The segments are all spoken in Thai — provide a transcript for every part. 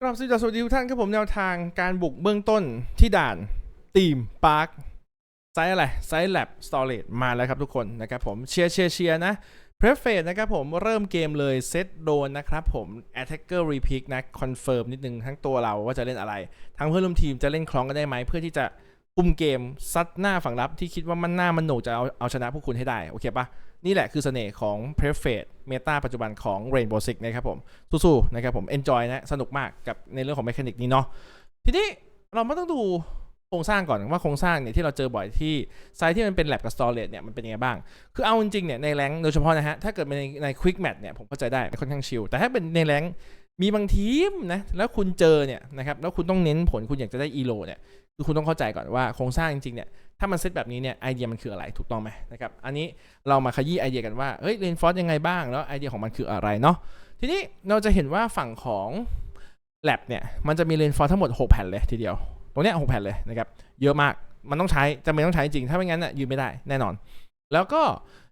กราบสวัสดีทุกท่านครับผมแนวทางการบุกเบื้องต้นที่ด่านตีมพาร์คไซส์อะไรไซส์แลบสตอเรจมาแล้วครับทุกคนนะครับผมเชียร์เชียร์เชียร์นะเพรสเฟสนะครับผมเริ่มเกมเลยเซตโดนนะครับผม Attacker Repick นะคอนเฟิร์มนิดนึงทั้งตัวเราว่าจะเล่นอะไร ทั้งเพื่อนร่วมทีมจะเล่นคล้องกันได้ไหมเพื่อที่จะคุมเกมซัดหน้าฝั่งรับที่คิดว่ามันหน้ามันโหนกจะเอาเอาชนะพวกคุณให้ได้โอเคปะ นี่แหละคือเสน่ห์ของ p r e f a t e เมตาปัจจุบันของ Rainbow Six นะครับผมสู้ๆนะครับผม enjoy นะสนุกมากกับในเรื่องของเมคานิกนี้เนาะทีนี้เราไม่ต้องดูโครงสร้างก่อนว่าโครงสร้างเนี่ยที่เราเจอบ่อยที่ไซต์ที่มันเป็นแ a บกับ storage เนี่ยมันเป็นยังไงบ้าง คือเอาจริงๆเนี่ยในแรงโดยเฉพาะนะฮะถ้าเกิดเป็นในใน quick match เนี่ยผมเข้าใจได้ค่อนข้างชิลแต่ถ้าเป็นในแรง มีบางทีมนะแล้วคุณเจอเนี่ยนะครับแล้วคุณต้องเน้นผลคุณอยากจะได้ elo เนี่ยคือคุณต้องเข้าใจก่อนว่าโครงสร้างจริงๆเนี่ยถ้ามันเซตแบบนี้เนี่ยไอเดียมันคืออะไรถูกต้องไหมนะครับอันนี้เรามาขยี้ไอเดียกันว่าเฮ้ยเรนฟอร์สยังไงบ้างแล้วไอเดียของมันคืออะไรเนาะทีนี้เราจะเห็นว่าฝั่งของแ a บเนี่ยมันจะมีเรนฟอร์สทั้งหมด 6 แผ่นเลยทีเดียว ตรงเนี้ย6แผ่นเลยนะครับเยอะมากมันต้องใช้จำเป็นต้องใช้จริง ถ้าไม่งั้นน่ะยืมไม่ได้แน่นอน แล้วก็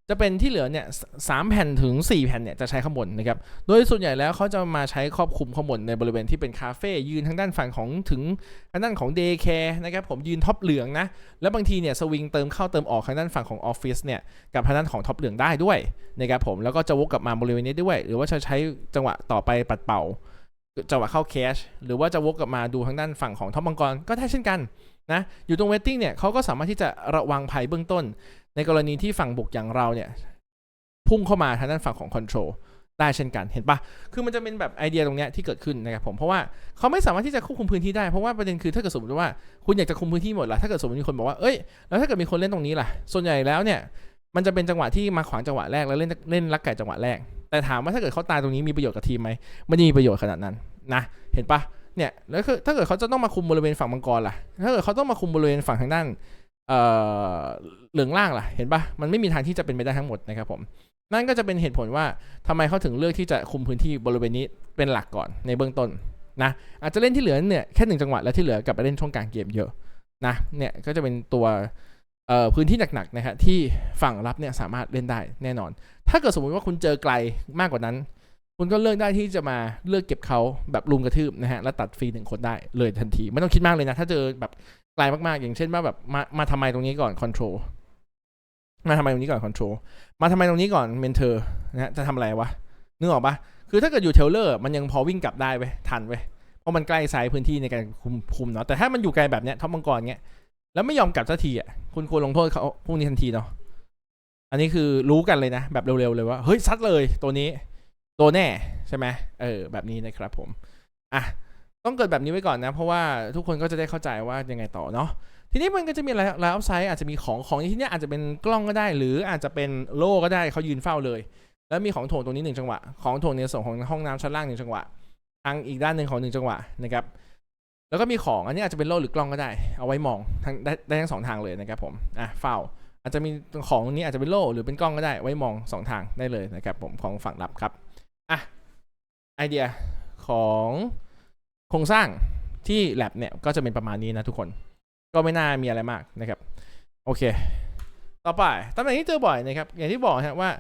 จะเป็นที่เหลือเนี่ยสามแผ่นถึง 4 แผ่นเนี่ยจะใช้ข้างบนนะครับ โดยส่วนใหญ่แล้วเขาจะมาใช้ครอบคลุมข้างบนในบริเวณที่เป็นคาเฟ่ยืนทางด้านฝั่งของถึงทางด้านของเดย์แคร์นะครับผมยืนท็อปเหลืองนะ แล้วบางทีเนี่ยสวิงเติมเข้าเติมออกทางด้านฝั่งของออฟฟิศเนี่ยกับทางด้านของท็อปเหลืองได้ด้วยนะครับผมแล้วก็จะวกกลับมาบริเวณนี้ด้วย หรือว่าจะใช้จังหวะต่อไปปัดเป่าจังหวะเข้าแคชหรือว่าจะวกกลับมาดูทางด้านฝั่งของท็อปมังกรก็ได้เช่นกันนะอยู่ตรงเวทติ้งเนี่ยเขาก็สามารถที่จะระวังภัยเบื้องต้น ในกรณีที่ฝั่งบุกอย่างเราเนี่ย พุ่งเข้ามาทางด้านฝั่งของคอนโทรลได้เช่นกันเห็นปะคือมันจะเป็นแบบไอเดียตรงเนี้ยที่เกิดขึ้นนะครับผมเพราะว่าเขาไม่สามารถที่จะควบคุมพื้นที่ได้เพราะว่าประเด็นคือถ้าเกิดสมมติว่าคุณอยากจะคุมพื้นที่หมดล่ะถ้าเกิดสมมติมีคนบอกว่าเอ้ยแล้วถ้าเกิดมีคนเล่นตรงนี้ล่ะ ส่วนใหญ่แล้วเนี่ย มันจะเป็นจังหวะที่มาขวางจังหวะแรกแล้วเล่นเล่นลักไก่จังหวะแรก แต่ถามว่าถ้าเกิดเขาตายตรงนี้มีประโยชน์กับทีมไหมไม่มีประโยชน์ขนาดนั้นนะเห็นปะเนี่ยแล้วคือถ้าเกิดเขาจะต้องมาคุมบริเวณฝั่งมังกรล่ะถ้าเกิดเขาต้องมาคุมบริเวณฝั่งทางด้านเอ่อ เหลืองล่างล่ะ เห็นปะมันไม่มีทางที่จะเป็นไปได้ทั้งหมดนะครับผม นั่นก็จะเป็นเหตุผลว่าทำไมเขาถึงเลือกที่จะคุมพื้นที่บริเวณนี้เป็นหลักก่อนในเบื้องต้นนะ อาจจะเล่นที่เหลือเนี่ยแค่หนึ่งจังหวะแล้วที่เหลือกลับไปเล่นช่วงกลางเกมเยอะนะเนี่ยก็จะเป็นตัวเอ่อพื้นที่หนักๆนะครับที่ฝั่งรับเนี่ยสามารถเล่นได้แน่นอน ถ้าเกิดสมมติว่าคุณเจอไกลมากกว่านั้น คุณก็เลือกได้ที่จะมาเลือกเก็บเขาแบบลุมกระทืบนะฮะแล้วตัดฟรีหนึ่งคนได้เลยทันที ไม่ต้องคิดมากเลยนะ ถ้าเจอแบบไกลมากๆ อย่างเช่นว่าแบบมามาทำไมตรงนี้ก่อนคอนโทรล มาทำไมตรงนี้ก่อนคอนโทรลมาทำไมตรงนี้ก่อนเมนเทอร์นะฮะจะทำอะไรวะนึกออกปะคือถ้าเกิดอยู่เทเลอร์มันยังพอวิ่งกลับได้เว้ยทันเว้ยเพราะมันใกล้ไซส์พื้นที่ในการคุมคุมเนาะแต่ถ้ามันอยู่ไกลแบบเนี้ยท็อปมังกรเงี้ยแล้วไม่ยอมกลับสักทีอะคุณควรลงโทษเขาพวกนี้ทันทีเนาะอันนี้คือรู้กันเลยนะ แบบเร็วๆเลยว่าเฮ้ยซัดเลยตัวนี้ตัวแน่ใช่ไหมเออแบบนี้นะครับผมอะต้องเกิดแบบนี้ไว้ก่อนนะ เพราะว่าทุกคนก็จะได้เข้าใจว่ายังไงต่อเนาะ ทีนี้มันก็จะมีอะไรไลฟ์ไซต์อาจจะมีของของในที่เนี้ยอาจจะเป็นกล้องก็ได้ หรืออาจจะเป็นโล่ก็ได้เขายืนเฝ้าเลย แล้วมีของโถงตรงนี้หนึ่งจังหวะ ของโถงในส่วนของห้องน้ำชั้นล่างหนึ่งจังหวะทางอีกด้านหนึ่งของหนึ่งจังหวะนะครับแล้วก็มีของอันนี้อาจจะเป็นโล่หรือกล้องก็ได้ เอาไว้มองทั้งได้ได้ทั้งสองทางเลยนะครับผมอะเฝ้าอาจจะมีของนี้อาจจะเป็นโล่หรือเป็นกล้องก็ได้ไว้มองสองทางได้เลยนะครับผมของฝั่งรับครับอะไอเดียของโครงสร้างที่ lab เนี่ยก็จะเป็นประมาณนี้นะทุกคน ก็ไม่น่ามีอะไรมากนะครับ โอเค ต่อไปตำแหน่งที่เจอบ่อยนะครับ อย่างที่บอกนะว่า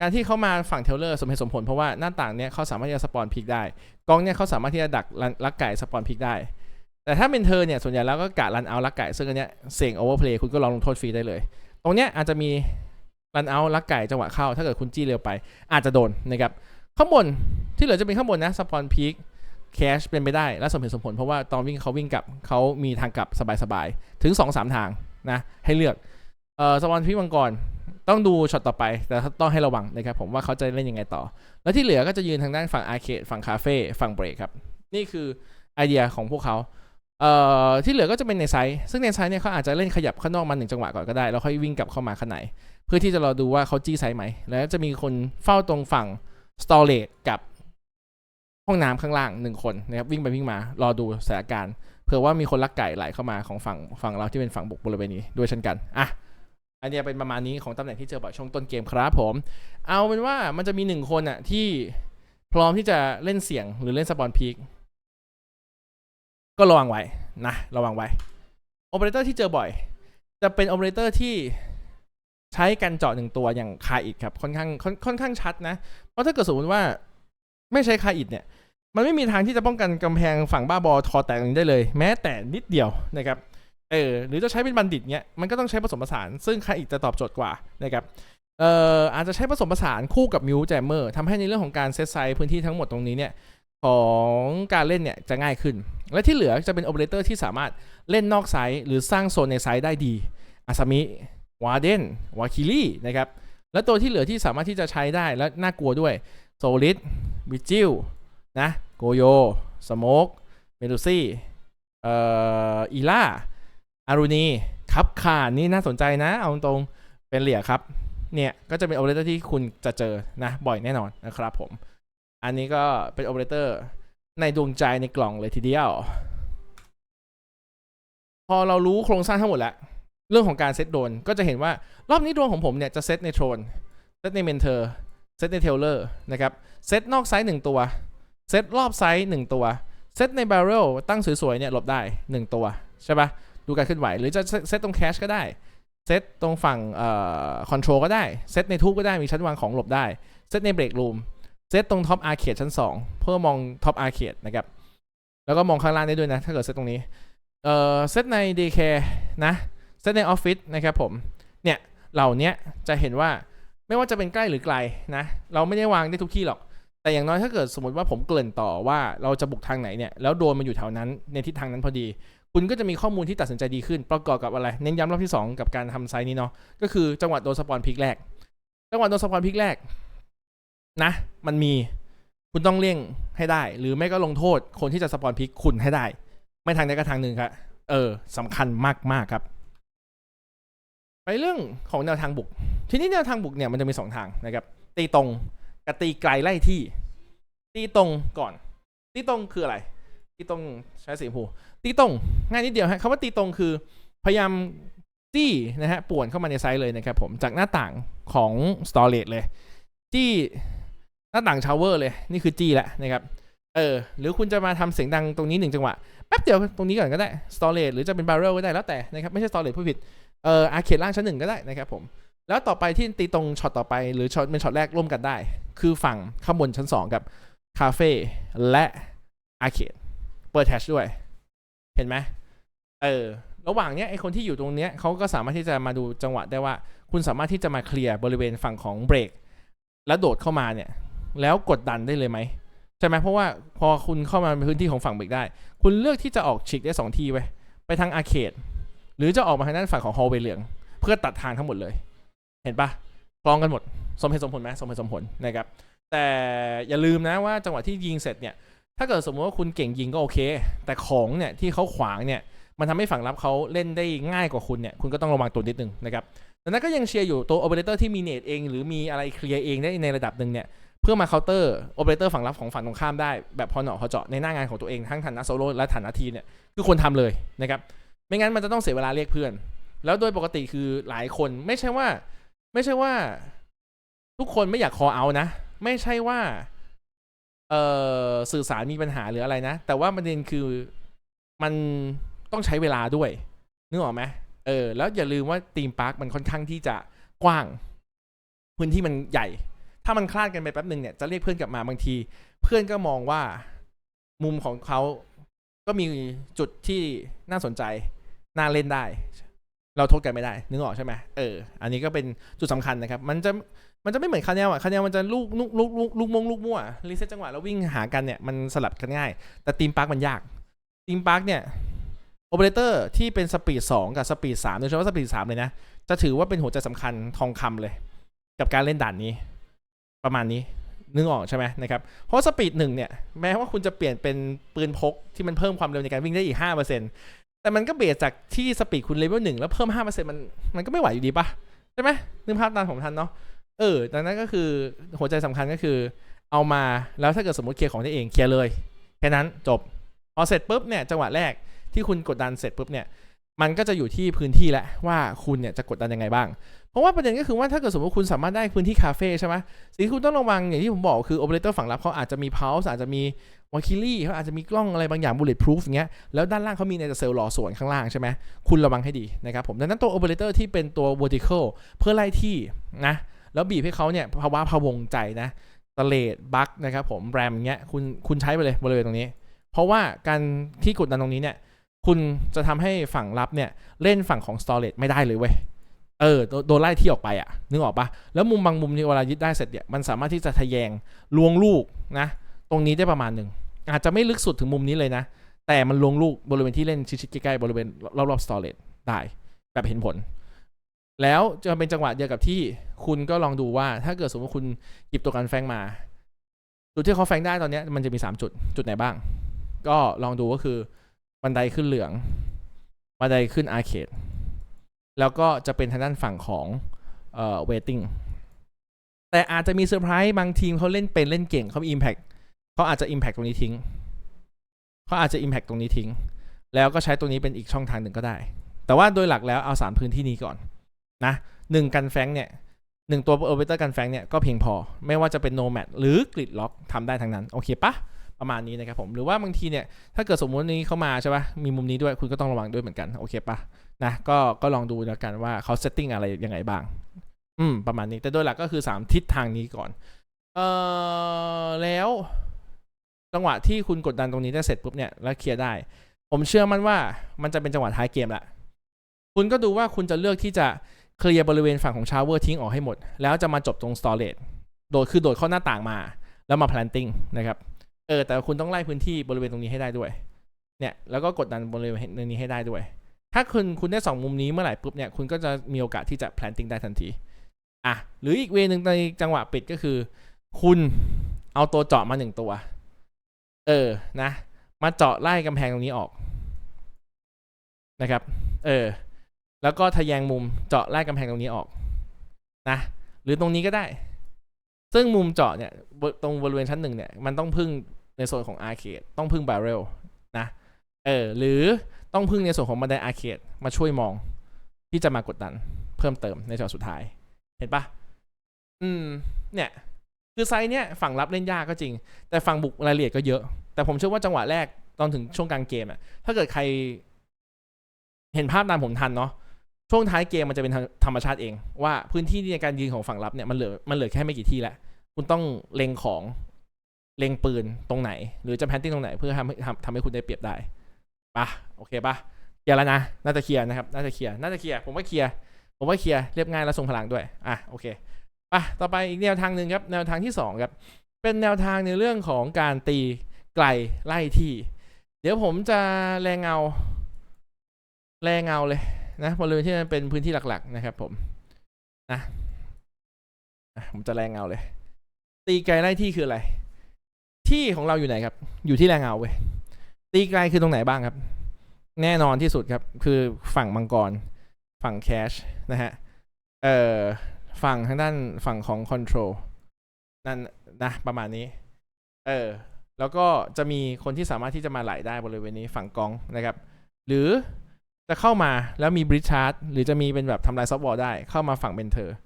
การที่เขามาฝั่งเทเลอร์สมเหตุสมผล เพราะว่าหน้าต่างเนี่ยเขาสามารถที่จะสปอนพิกได้ กองเนี่ยเขาสามารถที่จะดักลักไก่สปอนพิกได้ แต่ถ้าเป็นเธอเนี่ยส่วนใหญ่แล้วก็กะรันเอาลักไก่ซึ่งอันเนี้ยเสี่ยงโอเวอร์เพลย์คุณก็ลองลงโทษฟรีได้เลย ตรงเนี้ยอาจจะมีรันเอาลักไก่จังหวะเข้า ถ้าเกิดคุณจี้เร็วไป อาจจะโดนนะครับข้างบนที่เหลือจะเป็นข้างบนนะสปอนพีค แคชเป็นไปได้และสมเหตุสมผล เพราะว่าตอนวิ่งเขาวิ่งกลับเขามีทางกลับสบายๆ ถึง 2-3ทางนะให้เลือกเอ่อสปอนพีคมังกรต้องดูช็อตต่อไป แต่ต้องให้ระวังนะครับผมว่าเขาจะเล่นยังไงต่อ แล้วที่เหลือก็จะยืนทางด้านฝั่งอาร์เคดฝั่งคาเฟ่ฝั่งเบรกครับ นี่คือไอเดียของพวกเขาเอ่อที่เหลือก็จะเป็นในไซส์ซึ่งในไซส์เนี่ยเขาอาจจะเล่นขยับข้างนอกมาหนึ่งจังหวะก่อนก็ได้ แล้วค่อยวิ่งกลับเข้ามาข้างในเพื่อที่จะรอดูว่าเขาจี้ไซส์ไหม แล้วจะมีคนเฝ้าตรงฝั่งสตอเรจกับ ห้องน้ำข้างล่างหนึ่งคนนะครับวิ่งไปวิ่งมารอดูสถานการณ์เผื่อว่ามีคนลักไก่ไหลเข้ามาของฝั่งฝั่งเราที่เป็นฝั่งบกบริเวณนี้ด้วยเช่นกันอะอันนี้เป็นประมาณนี้ของตำแหน่งที่เจอบ่อยช่วงต้นเกมครับผม เอาเป็นว่ามันจะมีหนึ่งคนอะที่พร้อมที่จะเล่นเสียงหรือเล่นสปอนพีกก็ระวังไว้นะระวังไว้โอเปอเรเตอร์ที่เจอบ่อย จะเป็นโอเปอเรเตอร์ที่ใช้กันเจาะหนึ่งตัวอย่างคาอิดครับค่อนข้างค่อนข้างชัดนะ เพราะถ้าเกิดสมมติว่า ไม่ใช้คาอิดเนี่ย มันไม่มีทางที่จะป้องกันกำแพงฝั่งบ้าบอทอแตกนี้ได้เลย แม้แต่นิดเดียวนะครับเออหรือจะใช้เป็นบัณฑิตเนี้ยมันก็ต้องใช้ผสมผสาน ซึ่งครอีกจะตอบโจทย์กว่านะครับเอ่ออาจจะใช้ผสมผสานคู่กับมิวแจมเมอร์ทำให้ในเรื่องของการเซตไซส์พื้นที่ทั้งหมดตรงนี้เนี่ยของการเล่นเนี่ยจะง่ายขึ้น และที่เหลือจะเป็นโอเปอเรเตอร์ที่สามารถเล่นนอกไซส์หรือสร้างโซนในไซส์ได้ดีอาซามิวาเดนวาคิลี่นะครับและตัวที่เหลือที่สามารถที่จะใช้ได้และน่ากลัวด้วย โซลิดวิจิลนะโกโยสโมกเมดูซี่เอ่ออีล่าอารุณีครับคานนี่น่าสนใจนะ เอาตรงเป็นเหลี่ยครับ เนี่ย ก็จะเป็นโอเปอเรเตอร์ที่คุณจะเจอนะ บ่อยแน่นอนนะครับผม อันนี้ก็เป็นโอเปอเรเตอร์ในดวงใจในกล่องเลยทีเดียว พอเรารู้โครงสร้างทั้งหมดแล้ว เรื่องของการเซตโดนก็จะเห็นว่ารอบนี้ดวงของผมเนี่ยจะเซตในโทรนเซตในเมนเทอร์ เซตในเทเลอร์นะครับ เซตนอกไซส์หนึ่งตัว เซตรอบไซส์หนึ่งตัว เซตในบาร์เรลตั้งสวยๆเนี่ยหลบได้ 1 ตัว ใช่ปะดูการเคลื่อนไหว หรือจะเซตตรงแคชก็ได้ เซตตรงฝั่งเอ่อคอนโทรลก็ได้ เซตในทูบก็ได้มีชั้นวางของหลบได้ เซตในเบรกรูม เซตตรงท็อปอาร์เคดชั้น 2 เพื่อมองท็อปอาร์เคดนะครับ แล้วก็มองข้างล่างได้ด้วยนะ ถ้าเกิดเซตตรงนี้ เอ่อ เซตในเดย์แคร์นะ เซตในออฟฟิศนะครับผม เนี่ย เหล่านี้จะเห็นว่า ไม่ว่าจะเป็นใกล้หรือไกลนะ เราไม่ได้วางได้ทุกที่หรอก แต่อย่างน้อยถ้าเกิดสมมติว่าผมเกริ่นต่อว่าเราจะบุกทางไหนเนี่ย แล้วโดนมันอยู่แถวนั้นในทิศทางนั้นพอดี คุณก็จะมีข้อมูลที่ตัดสินใจดีขึ้น ประกอบกับอะไร เน้นย้ำรอบที่ 2 กับการทำไซต์นี้เนาะ ก็คือจังหวัดโดนสปอนพิกแรก จังหวัดโดนสปอนพิกแรกนะ มันมี คุณต้องเลี่ยงให้ได้ หรือไม่ก็ลงโทษคนที่จะสปอนพิกคุณให้ได้ ไม่ทางใดก็ทางหนึ่งครับ เออสำคัญมากๆครับ ไปเรื่องของแนวทางบุก ทีนี้แนวทางบุกเนี่ยมันจะมีสองทางนะครับ ตีตรงกับตีไกลไล่ที่ ตีตรงก่อน ตีตรงคืออะไร ตีตรงใช้สีชมพูตีตรงง่ายนิดเดียวฮะคำว่าตีตรงคือ พยายามจี้นะฮะป่วนเข้ามาในไซส์เลยนะครับผมจากหน้าต่างของ storage เลย จี้หน้าต่างชาวเวอร์เลยนี่คือจี้แหล้วนะครับเออหรือคุณจะมาทำเสียงดังตรงนี้หนึ่งจังหวะแป๊บเดียวตรงนี้ก่อนก็ได้ storage หรือจะเป็น barrel ก็ได้แล้วแต่นะครับไม่ใช่ storage ผู้ผิดเอออาร์เคดล่างชั้นหนึ่งก็ได้นะครับผม แล้วต่อไปที่ตีตรงช็อตต่อไปหรือช็อตเป็นช็อตแรกร่วมกันได้ คือฝั่งข้างบนชั้น 2 กับคาเฟ่และอาร์เคดเปิดแทชด้วย เห็นไหมเออระหว่างเนี้ยไอคนที่อยู่ตรงเนี้ยเขาก็สามารถที่จะมาดูจังหวะได้ว่า คุณสามารถที่จะมาเคลียร์บริเวณฝั่งของเบรกแล้วโดดเข้ามาเนี่ย แล้วกดดันได้เลยไหมใช่ไหมเพราะว่าพอคุณเข้ามาในพื้นที่ของฝั่งเบรกได้ คุณเลือกที่จะออกฉีกได้สองทีไว้ไปทางอาร์เคดหรือจะออกมาทางด้านฝั่งของฮอลเวย์เหลือง เพื่อตัดทางทั้งหมดเลย เห็นปะกรองกันหมด สมเหตุสมผลไหมสมเหตุสมผลนะครับ แต่อย่าลืมนะว่าจังหวะที่ยิงเสร็จเนี่ย ถ้าเกิดสมมติว่าคุณเก่งยิงก็โอเค แต่ของเนี่ยที่เขาขวางเนี่ย มันทำให้ฝั่งรับเขาเล่นได้ง่ายกว่าคุณเนี่ย คุณก็ต้องระวังตัวนิดนึงนะครับดังนั้นก็ยังเชียร์อยู่ตัวโอเปอเรเตอร์ที่มีเนตเอง หรือมีอะไรเคลียร์เองได้ในระดับหนึ่งเนี่ย เพื่อมาเคาน์เตอร์โอเปอเรเตอร์ฝั่งรับของฝั่งตรงข้ามได้แบบพอเหนาะพอเจาะในหน้างานของตัวเองทั้งฐานะโซโล่และฐานะทีเนี่ยคือควรทำเลยนะครับ ไม่งั้นมันจะต้องเสียเวลาเรียกเพื่อน แล้วโดยปกติคือหลายคนไม่ใช่ว่า ไม่ใช่ว่า ทุกคนไม่อยากคอเอานะ ไม่ใช่ว่า เอ่อสื่อสารมีปัญหาหรืออะไรนะ แต่ว่าประเด็นคือมันต้องใช้เวลาด้วยนึกออกไหมเออ แล้วอย่าลืมว่าทีมพาร์คมันค่อนข้างที่จะกว้าง พื้นที่มันใหญ่ ถ้ามันคลาดกันไปแป๊บหนึ่งเนี่ยจะเรียกเพื่อนกลับมาบางที เพื่อนก็มองว่ามุมของเขาก็มีจุดที่น่าสนใจ น่าเล่นได้ เราโทษกันไม่ได้ นึกออกใช่ไหมเออ อันนี้ก็เป็นจุดสำคัญนะครับ มันจะ มันจะไม่เหมือนคาเนลอะคาเนลมันจะลูกลูกลูกลูกลูกมงลูกมั่วรีเซ็ตจังหวะแล้ววิ่งหากันเนี่ย มันสลับกันง่าย แต่ทีมพาร์คมันยากทีมพาร์คเนี่ย โอเปอเรเตอร์ที่เป็นสปีด2กับสปีด3โดยเฉพาะสปีด3เลยนะ จะถือว่าเป็นหัวใจสำคัญทองคำเลย กับการเล่นด่านนี้ ประมาณนี้ นึกออกใช่ไหมนะครับ เพราะสปีดหนึ่งเนี่ย แม้ว่าคุณจะเปลี่ยนเป็นปืนพกที่มันเพิ่มความเร็วในการวิ่งได้อีก5% แต่มันก็เบสจากที่สปีดคุณเลเวลหนึ่งแล้วเพิ่มห้าเปอร์เซ็นต์มันมันก็ไม่ไหวอยู่ดีปะใช่ไหมนึกภาพตามผมทันเนาะเออดังนั้นก็คือหัวใจสำคัญก็คือ เอามาแล้วถ้าเกิดสมมติเคลียร์ของได้เองเคลียร์เลยแค่นั้นจบพอเสร็จปุ๊บเนี่ยจังหวะแรกที่คุณกดดันเสร็จปุ๊บเนี่ยมันก็จะอยู่ที่พื้นที่แล้วว่าคุณเนี่ยจะกดดันยังไงบ้าง ราะว่าประเด็นก็คือว่าถ้าเกิดสมมติคุณสามารถได้พื้นที่คาเฟ่ใช่ไหมสิ่งที่คุณต้องระวังอย่างที่ผมบอกคือโอเปอเรเตอร์ฝั่งรับเขาอาจจะมีเพาวส์อาจจะมีวาคิลี่เขาอาจจะมีกล้องอะไรบางอย่างบูเลตพรูฟอย่างเงี้ยแล้วด้านล่างเขามีในเซลล์รอส่วนข้างล่างใช่ไหมคุณระวังให้ดีนะครับผมดังนั้นตัวโอเปอเรเตอร์ที่เป็นตัว vertical เพื่อไล่ที่นะแล้วบีบให้เขาเนี่ยภาวะพะวงใจนะสเลดบัคนะครับผมแรมเงี้ยคุณคุณใช้ไปเลยบริเวณตรงนี้ เพราะว่าการที่กดดันตรงนี้เนี่ยคุณจะทำให้ฝั่งรับเนี่ยเล่นฝั่งของ storage ไม่ได้เลยเว้ย เออโดโดนไล่ที่ออกไปอะนึกออกปะแล้วมุมบางมุมที่เวลายึดได้เสร็จเนี่ยมันสามารถที่จะทะแยงลวงลูกนะ ตรงนี้ได้ประมาณหนึ่งอาจจะไม่ลึกสุดถึงมุมนี้เลยนะ แต่มันลวงลูกบริเวณที่เล่นชิดๆใกล้ๆบริเวณรอบๆ storage ได้แบบเห็นผล แล้วจะเป็นจังหวะเดียวกับที่คุณก็ลองดูว่าถ้าเกิดสมมติว่าคุณหยิบตัวกันแฟงมาจุดที่เขาแฟงได้ตอนนี้มันจะมี 3 จุดจุดไหนบ้าง ก็ลองดูก็คือบันไดขึ้นเหลืองบันไดขึ้นอาร์เคด แล้วก็จะเป็นทางด้านฝั่งของเอ่อเวทติ้งแต่อาจจะมีเซอร์ไพรส์บางทีมเขาเล่นเป็นเล่นเก่งเขามี Impact เขาอาจจะ Impact ตรงนี้ทิ้งเขาอาจจะ Impact ตรงนี้ทิ้ง แล้วก็ใช้ตรงนี้เป็นอีกช่องทางหนึ่งก็ได้ แต่ว่าโดยหลักแล้วเอา3พื้นที่นี้ก่อนนะหนึ่งกันแฟงเนี่ยหนึ่งตัวโอเปอเรเตอร์กันแฟงเนี่ยก็เพียงพอ ไม่ว่าจะเป็นโนแม d หรือกริดล็อกทำได้ทั้งนั้น โอเคปะ ประมาณนี้นะครับผมหรือว่าบางทีเนี่ยถ้าเกิดสมมตินี้เข้ามาใช่ปะมีมุมนี้ด้วยคุณก็ต้องระวังด้วยเหมือนกันโอเคปะนะก็ก็ลองดูแล้วกันว่าเขาเซตติ้งอะไรยังไงบ้างอืมประมาณนี้แต่โดยหลักก็คือ 3 ทิศทางนี้ก่อนเอ่อแล้วจังหวะที่คุณกดดันตรงนี้ได้เสร็จปุ๊บเนี่ยแล้วเคลียร์ได้ ผมเชื่อมั่นว่ามันจะเป็นจังหวะท้ายเกมละคุณก็ดูว่าคุณจะเลือกที่จะเคลียร์บริเวณฝั่งของชาวเวอร์ทิ้งออกให้หมด แล้วจะมาจบตรงสตอเรจโดดคือโดดเข้าหน้าต่างมา แล้วมา planting นะครับ เออแต่คุณต้องไล่พื้นที่บริเวณตรงนี้ให้ได้ด้วย เนี่ยแล้วก็กดดันบริเวณนี้ให้ได้ด้วย ถ้าคุณคุณได้สองมุมนี้เมื่อไหร่ปุ๊บเนี่ยคุณก็จะมีโอกาสที่จะ planting ได้ทันทีอะหรืออีกเวนึงในจังหวะปิดก็คือ คุณเอาตัวเจาะมาหนึ่งตัว เออนะ มาเจาะไล่กำแพงตรงนี้ออกนะครับ เออ แล้วก็ทะแยงมุมเจาะไล่กำแพงตรงนี้ออกนะ หรือตรงนี้ก็ได้ ซึ่งมุมเจาะเนี่ยบตรงบริเวณชั้นหนึ่งเนี่ย มันต้องพึ่ง ในโซนของอาร์เคดต้องพึ่งบาร์เรลนะเออหรือต้องพึ่งในส่วนของบันไดอาร์เคดมาช่วยมอง ที่จะมากดดันเพิ่มเติมในช็อตสุดท้าย เห็นปะอืม เนี่ย คือไซส์เนี่ยฝั่งรับเล่นยากก็จริง แต่ฝั่งบุกรายละเอียดก็เยอะ แต่ผมเชื่อว่าจังหวะแรกตอนถึงช่วงกลางเกมอะถ้าเกิดใคร เห็นภาพตามผมทันเนาะช่วงท้ายเกมมันจะเป็นธรรมชาติเอง ว่าพื้นที่ในการยืนของฝั่งรับเนี่ยมันเหลือมันเหลือแค่ไม่กี่ที่แล้วคุณต้องเล็งของ เล็งปืนตรงไหน หรือจะแพนติ้งตรงไหนเพื่อทำให้ทำทำให้คุณได้เปรียบได้ปะโอเคปะเคลียร์แล้วนะน่าจะเคลียร์นะครับน่าจะเคลียร์น่าจะเคลียร์ผมว่าเคลียร์ผมว่าเคลียร์เรียบง่ายและทรงพลังด้วยอะโอเคปะต่อไปอีกแนวทางหนึ่งครับแนวทางที่สองครับเป็นแนวทางในเรื่องของการตีไกลไล่ที่ เดี๋ยวผมจะแรงเงา แรงเงาเลยนะบริเวณที่มันเป็นพื้นที่หลัก ๆ นะครับ ผมนะผมจะแรงเงาเลย ตีไกลไล่ที่คืออะไร ที่ของเราอยู่ไหนครับ อยู่ที่แรงเงาเว้ยตีไกลคือตรงไหนบ้างครับ แน่นอนที่สุดครับ คือฝั่งมังกร ฝั่งแคชนะฮะ เอ่อ ฝั่งทางด้านฝั่งของคอนโทรลนั่นนะประมาณนี้ เออ แล้วก็จะมีคนที่สามารถที่จะมาไหลได้บริเวณนี้ฝั่งกองนะครับ หรือจะเข้ามาแล้วมีบริชาร์ดหรือจะมีเป็นแบบทำลายซอฟต์วอลได้ เข้ามาฝั่งเบนเทอร์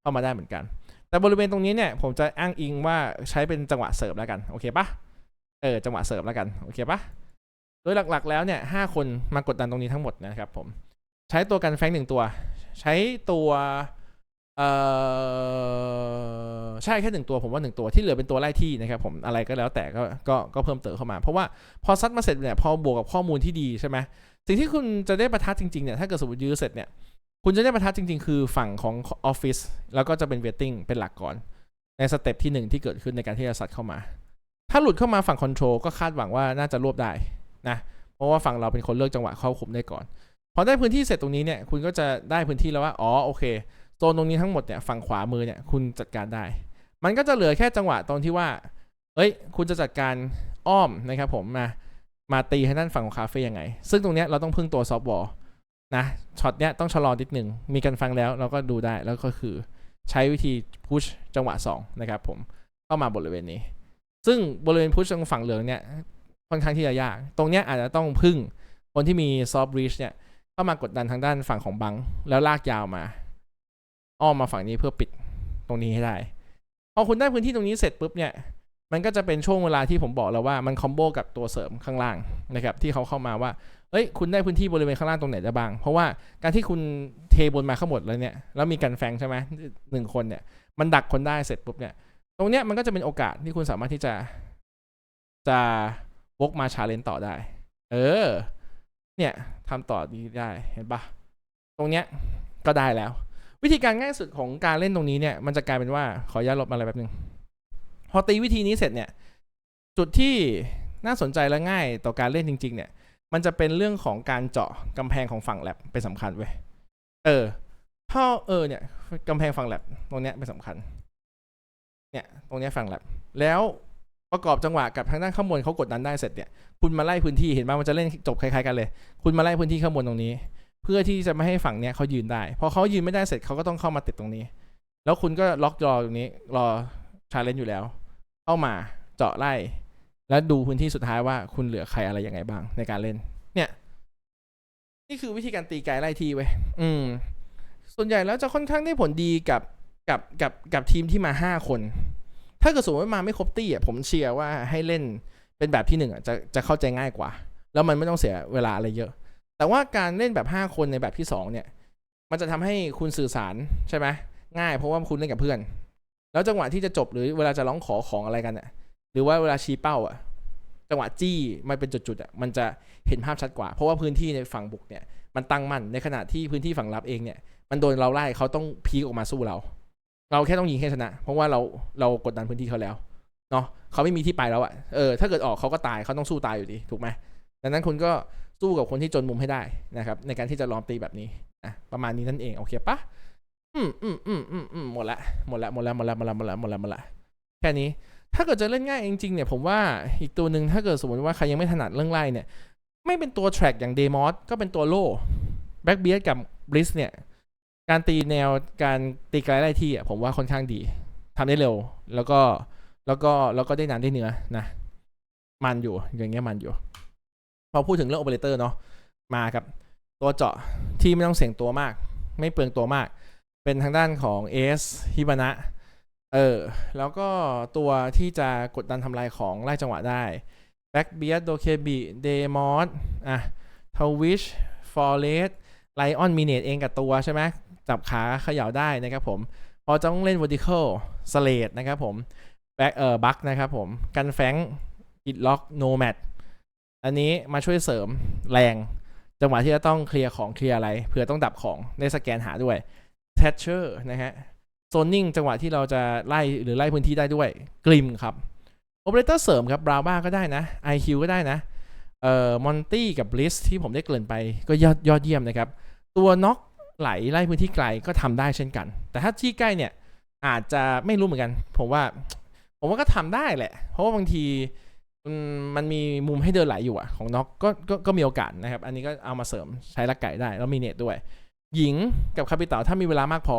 เข้ามาได้เหมือนกัน แต่บริเวณตรงนี้เนี่ยผมจะอ้างอิงว่าใช้เป็นจังหวะเสิร์ฟแล้วกันโอเคปะเออจังหวะเสิร์ฟแล้วกันโอเคปะโดยหลักๆ แล้วเนี่ยห้าคนมากดดันตรงนี้ทั้งหมดนะครับผมใช้ตัวกันแฟงหนึ่งตัว ใช้ตัวเออใช่แค่หนึ่งตัวผมว่าหนึ่งตัวที่เหลือเป็นตัวไล่ที่นะครับผมอะไรก็แล้วแต่ก็ก็ก็เพิ่มเติมเข้ามา เพราะว่าพอซัดมาเสร็จเนี่ยพอบวกกับข้อมูลที่ดีใช่ไหมสิ่งที่คุณจะได้ประทัดจริงๆเนี่ยถ้าเกิดสมมติยื้อเสร็จเนี่ย คุณจะได้ประทัดจริง ๆ คือฝั่งของออฟฟิศแล้วก็จะเป็นเวทติ้งเป็นหลักก่อน ในสเต็ปที่หนึ่งที่เกิดขึ้นในการที่จะซัดเข้ามา ถ้าหลุดเข้ามาฝั่งคอนโทรลก็คาดหวังว่าน่าจะรวบได้นะเพราะว่าฝั่งเราเป็นคนเลือกจังหวะเข้าคุมได้ก่อนพอได้พื้นที่เสร็จตรงนี้เนี่ยคุณก็จะได้พื้นที่แล้วว่าอ๋อโอเคโซนตรงนี้ทั้งหมดเนี่ยฝั่งขวามือเนี่ยคุณจัดการได้ มันก็จะเหลือแค่จังหวะตอนที่ว่าเอ้ย คุณจะจัดการอ้อมนะครับผมมามาตีให้ด้านฝั่งของคาเฟ่ยังไง ซึ่งตรงเนี้เราต้องพึ่งตัวซอฟต์บอล นะช็อตเนี้ยต้องชะลอนิดหนึ่งมีการฟังแล้วเราก็ดูได้แล้วก็คือใช้วิธีพุชจังหวะ 2 นะครับผมเข้ามาบริเวณนี้ ซึ่งบริเวณพุชตรงฝั่งเหลืองเนี่ยค่อนข้างที่จะยาก ตรงเนี้ยอาจจะต้องพึ่งคนที่มีซอฟต์รีชเนี่ยเข้ามากดดันทางด้านฝั่งของบัง แล้วลากยาวมา อ้อมมาฝั่งนี้เพื่อปิดตรงนี้ให้ได้ พอคุณได้พื้นที่ตรงนี้เสร็จปุ๊บเนี่ยมันก็จะเป็นช่วงเวลาที่ผมบอกแล้วว่ามันคอมโบกับตัวเสริมข้างล่างนะครับที่เขาเข้ามาว่า เอ้ยคุณได้พื้นที่บริเวณข้างล่างตรงไหนได้บ้าง เพราะว่าการที่คุณเทบนมาข้างหมดแล้วเนี่ยแล้วมีกันแฟงใช่ไหมหนึ่งคนเนี่ยมันดักคนได้เสร็จปุ๊บเนี่ย ตรงเนี้ยมันก็จะเป็นโอกาสที่คุณสามารถที่จะจะวกมาชาเลนจ์ต่อได้ เออ เนี่ยทำต่อดีได้เห็นปะตรงเนี้ยก็ได้แล้ว วิธีการง่ายสุดของการเล่นตรงนี้เนี่ย มันจะกลายเป็นว่าขออนุญาลบอะไรแป๊บนึงพอตีวิธีนี้เสร็จเนี่ย จุดที่น่าสนใจและง่ายต่อการเล่นจริง ๆ เนี่ย มันจะเป็นเรื่องของการเจาะกำแพงของฝั่งแลบเป็นสำคัญเว้ยเออถ้าเออเนี่ยกำแพงฝั่งแลบตรงเนี้ยเป็นสำคัญ เนี่ย ตรงเนี้ยฝั่งแลบแล้วประกอบจังหวะกับทางด้านข้างบนเขากดดันได้เสร็จเนี่ยคุณมาไล่พื้นที่เห็นไหมมันจะเล่นจบคล้ายๆกันเลย คุณมาไล่พื้นที่ข้างบนตรงนี้ เพื่อที่จะไม่ให้ฝั่งเนี้ยเขายืนได้พอเขายืนไม่ได้เสร็จเขาก็ต้องเข้ามาติดตรงนี้ แล้วคุณก็ล็อกรอตรงนี้รอชาเลนจ์อยู่แล้ว เข้ามาเจาะไล่ แล้วดูพื้นที่สุดท้ายว่าคุณเหลือใครอะไรยังไงบ้างในการเล่น เนี่ย นี่คือวิธีการตีไกไล่ทีเว้อืม ส่วนใหญ่แล้วจะค่อนข้างได้ผลดีกับกับกับกับทีมที่มาห้าคน ถ้าเกิดสมมติว่ามาไม่ครบตี้อะผมเชียร์ว่าให้เล่นเป็นแบบที่หนึ่งอะจะจะเข้าใจง่ายกว่า แล้วมันไม่ต้องเสียเวลาอะไรเยอะ แต่ว่าการเล่นแบบ5คนในแบบที่2เนี่ย มันจะทำให้คุณสื่อสารใช่ไหมง่ายเพราะว่าคุณเล่นกับเพื่อน แล้วจังหวะที่จะจบหรือเวลาจะร้องขอของอะไรกันอะ หรือว่าเวลาชี้เป้าอะจังหวะจี้มันเป็นจุดๆอะมันจะเห็นภาพชัดกว่า เพราะว่าพื้นที่ในฝั่งบุกเนี่ยมันตั้งมั่นในขณะที่พื้นที่ฝั่งรับเองเนี่ย มันโดนเราไล่เขาต้องพีกออกมาสู้เรา เราแค่ต้องยิงให้ชนะ เพราะว่าเราเรากดดันพื้นที่เขาแล้วเนาะเขาไม่มีที่ไปแล้วอะเออถ้าเกิดออกเขาก็ตายเขาต้องสู้ตายอยู่ดีถูกไหมดังนั้นคุณก็สู้กับคนที่จนมุมให้ได้นะครับ ในการที่จะล้อมตีแบบนี้อะประมาณนี้นั่นเองโอเคปะอืมอืมอืมอืมอืมหมดละหมดละหมดละหมดละหมดละหมดละหมดละหมดละแค่นี้ ถ้าเกิดจะเล่นง่ายจริงๆเนี่ยผมว่าอีกตัวหนึ่งถ้าเกิดสมมติว่าใครยังไม่ถนัดเรื่องไล่เนี่ย ไม่เป็นตัว track อย่างเดมอสก็เป็นตัวโล่แบ็กเบียกับบลิสเนี่ย การตีแนวการตีไกลไล่ที่อะผมว่าค่อนข้างดีทำได้เร็ว แล้วก็แล้วก็แล้วก็ได้นานได้เนื้อนะมันอยู่อย่างเงี้ยมันอยู่ พอพูดถึงเรื่องโอเปอเรเตอร์เนาะมาครับ ตัวเจาะที่ไม่ต้องเสี่ยงตัวมาก ไม่เปลืองตัวมาก เป็นทางด้านของเอสฮิบานะ เออ แล้วก็ตัวที่จะกดดันทำลายของไล่จังหวะได้แบ็กเบียดโดเคบิเดมอสอะทวิชฟอร์เรสไลออนมีเนตเองกับตัวใช่ไหมจับขาเขย่าได้นะครับผม พอจะต้องเล่น vertical s l a t e นะครับผมแบ็กเอ่อบัคนะครับผม กันแฟงอิดล็อกโนแมดอันนี้มาช่วยเสริมแรง จังหวะที่จะต้องเคลียร์ของเคลียร์อะไรเผื่อต้องดับของในสแกนหาด้วย t ทชเชอร์นะฮะ โซนนิ่งจังหวะที่เราจะไล่หรือไล่พื้นที่ได้ด้วยกริมครับโอเปอเรเตอร์เสริมครับบราบ้าก็ได้นะ IQ ก็ได้นะเอ่อมอนตี้กับบลิสที่ผมได้เกริ่นไปก็ยอดยอดเยี่ยมนะครับ ตัวน็อกไหลไล่พื้นที่ไกลก็ทำได้เช่นกัน แต่ถ้าที่ใกล้เนี่ยอาจจะไม่รู้เหมือนกัน ผมว่า ผมว่าก็ทำได้แหละ เพราะว่าบางทีมมันมีมุมให้เดินไหลอยู่อะของน็อกก็ก็ก็มีโอกาสนะครับ อันนี้ก็เอามาเสริมใช้ลักไก่ได้ แล้วมีเน็ตด้วย หญิงกับคาปิตอลถ้ามีเวลามากพอ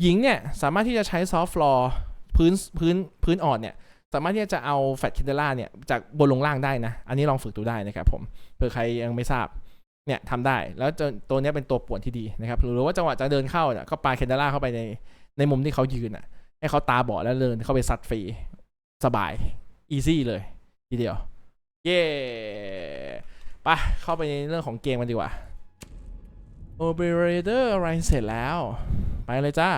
หญิงเนี่ยสามารถที่จะใช้ซอฟต์ฟลอร์พื้นพื้นพื้นอ่อนเนี่ยสามารถที่จะเอาแฟตคินเดล่าเนี่ยจากบนลงล่างได้นะ อันนี้ลองฝึกดูได้นะครับผมเผื่อใครยังไม่ทราบเนี่ยทำได้แล้วตัวนี้เป็นตัวป่วนที่ดีนะครับหรือว่าจังหวะจะเดินเข้าเนี่ยก็ปาเคนเดล่าเข้าไปในในมุมที่เขายืนอะให้เขาตาบอดแล้วเดินเข้าไปซัดฟรีสบายอีซี่เลย ทีเดียว เย่ไปเข้าไปในเรื่องของเกมกันดีกว่า โอเปอเรเตอร์อะไรเสร็จแล้ว ไปเลยจ้า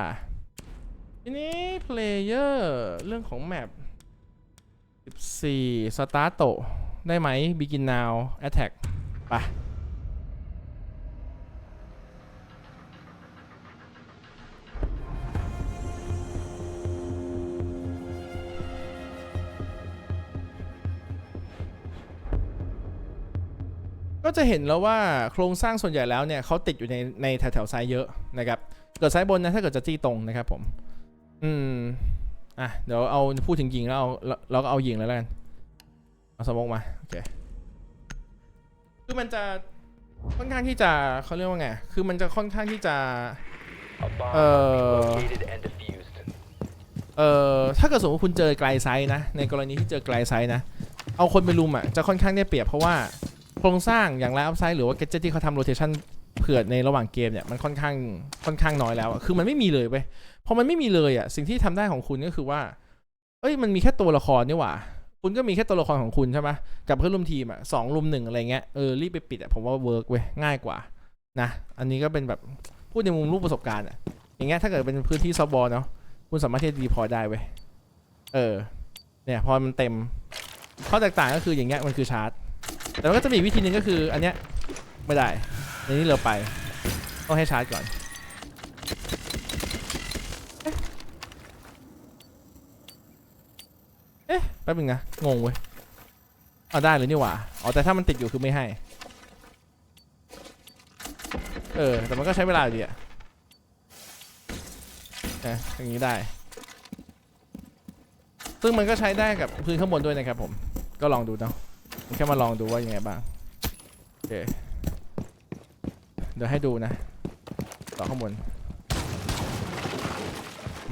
ทีนี้เพลเยอร์เรื่องของแมป14 สตาร์โตได้ไหม Begin now Attack ไป ก็จะเห็นแล้วว่าโครงสร้างส่วนใหญ่แล้วเนี่ยเขาติดอยู่ในในแถวแถวๆซ้ายเยอะนะครับ เกิดซ้ายบนนะถ้าเกิดจะจี้ตรงนะครับผม อืม อะ เดี๋ยวเอาพูดถึงยิงแล้วเอาเราเราก็เอายิงแล้วแล้วกัน เอาสมองมา โอเค คือมันจะค่อนข้างที่จะเขาเรียกว่าไง คือมันจะค่อนข้างที่จะ A bomb Uh, must be located and defused. เอ่อถ้าเกิดสมมติคุณเจอไกลไซส์นะ ในกรณีที่เจอไกลไซส์นะ เอาคนไปลุมอะจะค่อนข้างได้เปรียบเพราะว่า โครงสร้างอย่างไลฟ์อัพไซด์หรือว่าแกจ e t ที่เขาทำโรเ t ชันเผื่อในระหว่างเกมเนี่ยมันค่อนข้างค่อนข้างน้อยแล้วคือมันไม่มีเลยเว้ยพอมันไม่มีเลยอะสิ่งที่ทำได้ของคุณก็คือว่า เอ้ยมันมีแค่ตัวละครนี่หว่า คุณก็มีแค่ตัวละครของคุณใช่ไหมกับเพื่อนร่วมทีมอะสองรุมหนึ่งอะไรเงี้ยเออรีบไปปิดอะผมว่าเวิร์กเว้ยง่ายกว่านะอันนี้ก็เป็นแบบพูดในมุมรูปประสบการณ์อะอย่างเงี้ยถ้าเกิดเป็นพื้นที่ซอฟบอลเนาะคุณสามารถที่จะดีพอร์ตได้เว้ยเออเนี่ยพอมันเต็มข้อแตกต่างก็คืออย่างเงี้ยมันคือชาร์จ แต่มันก็จะมีวิธีหนึงก็คืออันเนี้ยไม่ได้ในนี้เราไป ต้องให้ชาร์จก่อน เอ๊ะแป๊บนึงนะ งงเว้ยเอาได้เลยนี่หว่า อ๋อแต่ถ้ามันติดอยู่คือไม่ให้ เออ แต่มันก็ใช้เวลาอยู่ดีอะนะอย่างนี้ได้ ซึ่งมันก็ใช้ได้กับพื้นข้างบนด้วยนะครับผม ก็ลองดูเนาะ แค่มาลองดูว่ายังไงบ้างโอเคเดี๋ยวให้ดูนะ ต่อข้างบน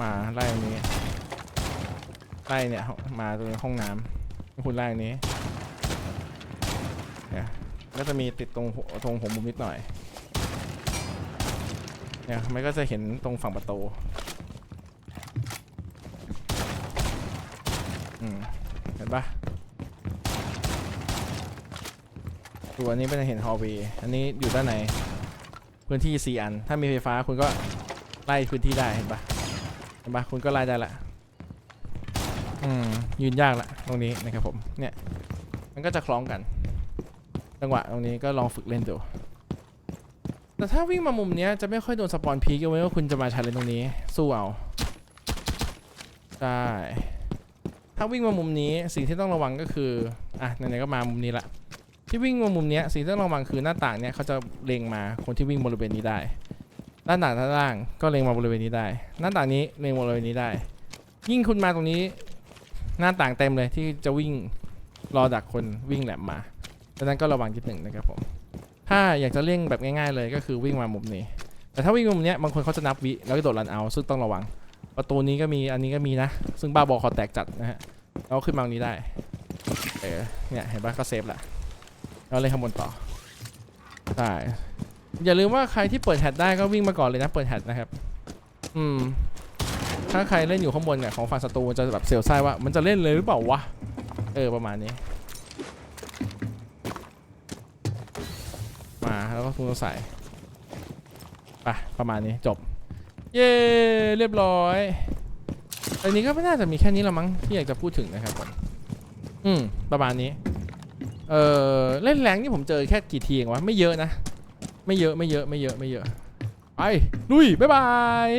มาไล่ตรงนี้ไล่เนี่ยมาตรงห้องน้ำคุณไล่ตรงนี้เนี่ยก็จะมีติดตรงตรงหัวมุมนิดหน่อยเนี่ยมันก็จะเห็นตรงฝั่งประตู อืม เห็นปะ ตัวนี้เป็นเห็นฮอลเวย์อันนี้อยู่ด้านในพื้นที่สี่อัน ถ้ามีไฟฟ้าคุณก็ไล่พื้นที่ได้เห็นปะเห็นปะคุณก็ไล่ได้ละอืมยืนยากละตรงนี้นะครับผมเนี่ยมันก็จะคล้องกัน จังหวะตรงนี้ก็ลองฝึกเล่นดูแต่ถ้าวิ่งมามุมนี้จะไม่ค่อยโดนสปอนพีกยกเว้ว่าคุณจะมาชาเลนตรงนี้ สู้เอาใช่ถ้าวิ่งมามุมนี้สิ่งที่ต้องระวังก็คือ อะไหนๆก็มามุมนี้ละ ที่วิ่งมามุมเนี้ยสิ่งที่ต้องระวังคือหน้าต่างเนี้ยเขาจะเล็งมาคนที่วิ่งบริเวณนี้ได้หน้าต่างด้านล่างก็เล็งมาบริเวณนี้ได้ หน้าต่างนี้เล็งบริเวณนี้ได้ ยิ่งคุณมาตรงนี้ หน้าต่างเต็มเลยที่จะวิ่งรอดักคนวิ่งแหลมมาดังนั้นก็ระวังนิดหนึ่งนะครับผมถ้าอยากจะเร่งแบบง่ายๆเลยก็คือวิ่งมามุมนี้ แต่ถ้าวิ่งมุมเนี้ยบางคนเขาจะนับวิแล้วก็โดดรันเอาซึ่งต้องระวัง ประตูนี้ก็มีอันนี้ก็มีนะ ซึ่งบ้าบอคอแตกจัดนะฮะเราขึ้นมาตรงนี้ได้เออเนี่ยเห็นปะก็เซฟละ เราเล่นข้างบนต่อใช่อย่าลืมว่าใครที่เปิดแฮตได้ก็วิ่งมาก่อนเลยนะเปิดแฮตนะครับ อืม ถ้าใครเล่นอยู่ข้างบนเนี่ยของฝั่งศัตรูจะแบบเสียวไส้ว่า มันจะเล่นเลยหรือเปล่าวะ เออประมาณนี้ มาแล้วก็คุณก็ใส่ไปประมาณนี้จบ เย้เรียบร้อยอันนี้ก็ไม่น่าจะมีแค่นี้ละมั้งที่อยากจะพูดถึงนะครับผม อืม ประมาณนี้ เออเล่นแรงนี่ผมเจอแค่กี่ทีเองวะไม่เยอะนะ ไม่เยอะไม่เยอะไม่เยอะไม่เยอะไปลุยบ๊ายบาย